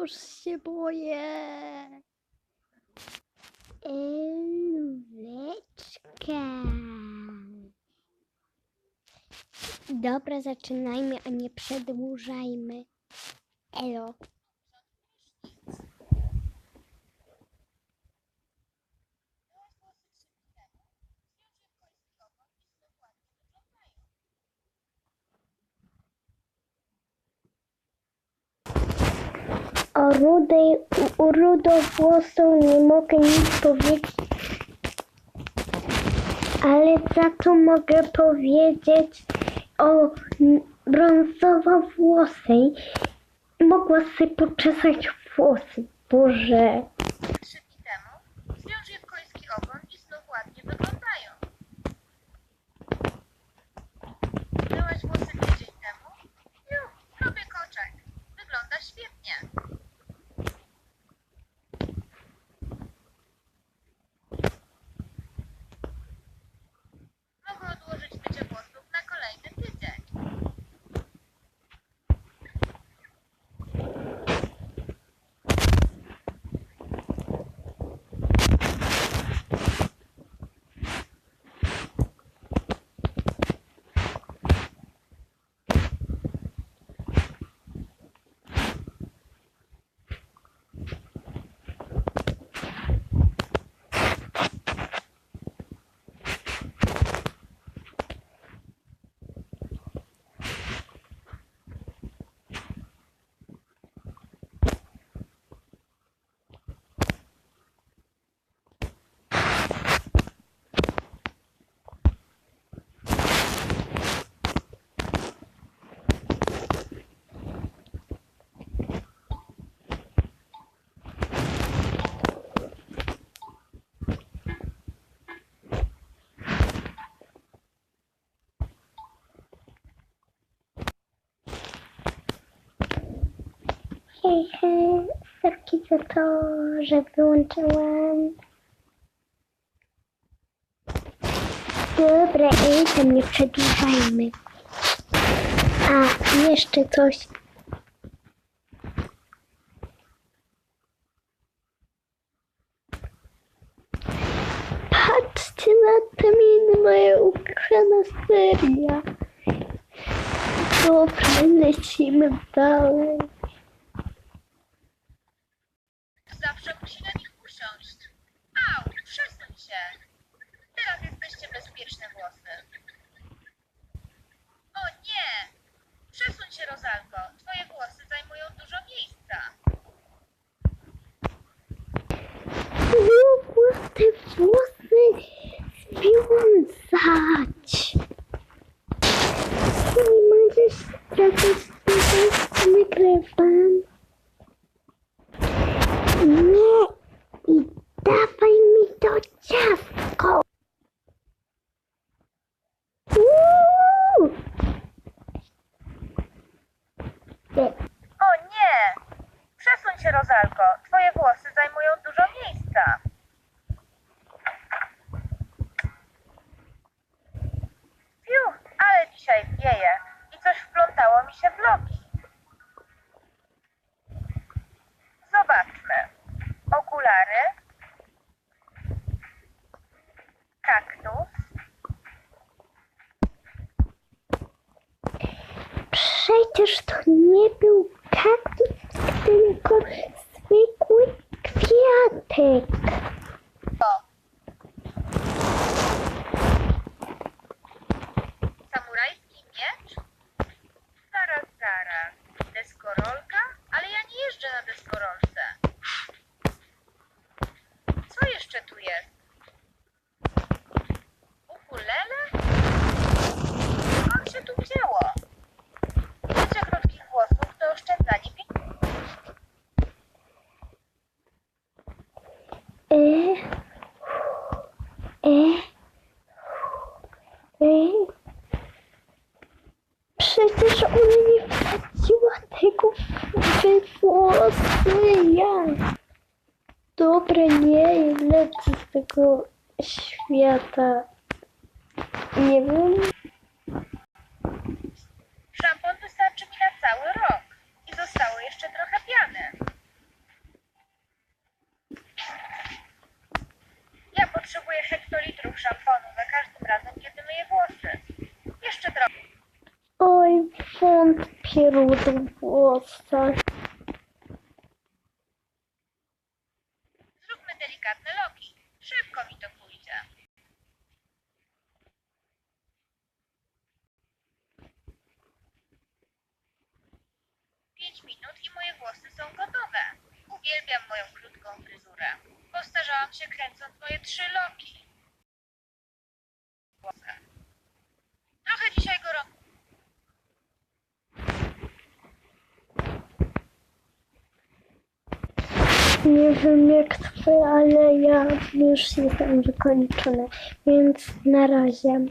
już się boję. Elweczka. Dobra, zaczynajmy, a nie przedłużajmy. Elo. Rudej, rudowłosą nie mogę nic powiedzieć, ale za to mogę powiedzieć o brązowo-włosej. Mogła sobie poczesać włosy. Boże. Hej, hej, za to, że wyłączyłam. Dobra, ej, tam nie przedłużajmy. A, jeszcze coś. Patrzcie na to miny, moja ukochana seria. Dobra, lecimy dalej. Zawsze musi na nich usiąść. Au, przesuń się. Teraz jesteście bezpieczne włosy. O nie! Przesuń się, Rozalko. Twoje włosy zajmują dużo miejsca. Mogła te włosy związać. Nie możesz stracić tutaj nagrywam. Nie i dawaj mi to ciastko. O nie! Przesuń się, Rozalko. Twoje włosy zajmują dużo miejsca. Piu, ale dzisiaj wieje i coś wplątało mi się w loki. Zobaczmy. Okulary. Kaktus. Przecież to nie był kaktus, tylko zwykły kwiatek. Przecież ona nie wsadziła tego w włosy. Ja. Dobra, nie, lecę z tego świata. Nie wiem. Ci rudą włosach. Zróbmy delikatne loki. Szybko mi to pójdzie. Pięć minut i moje włosy są gotowe. Uwielbiam moją krótką fryzurę. Postarzałam się kręcąc moje trzy loki. Nie wiem jak twoje, ale ja już jestem wykończona, więc na razie.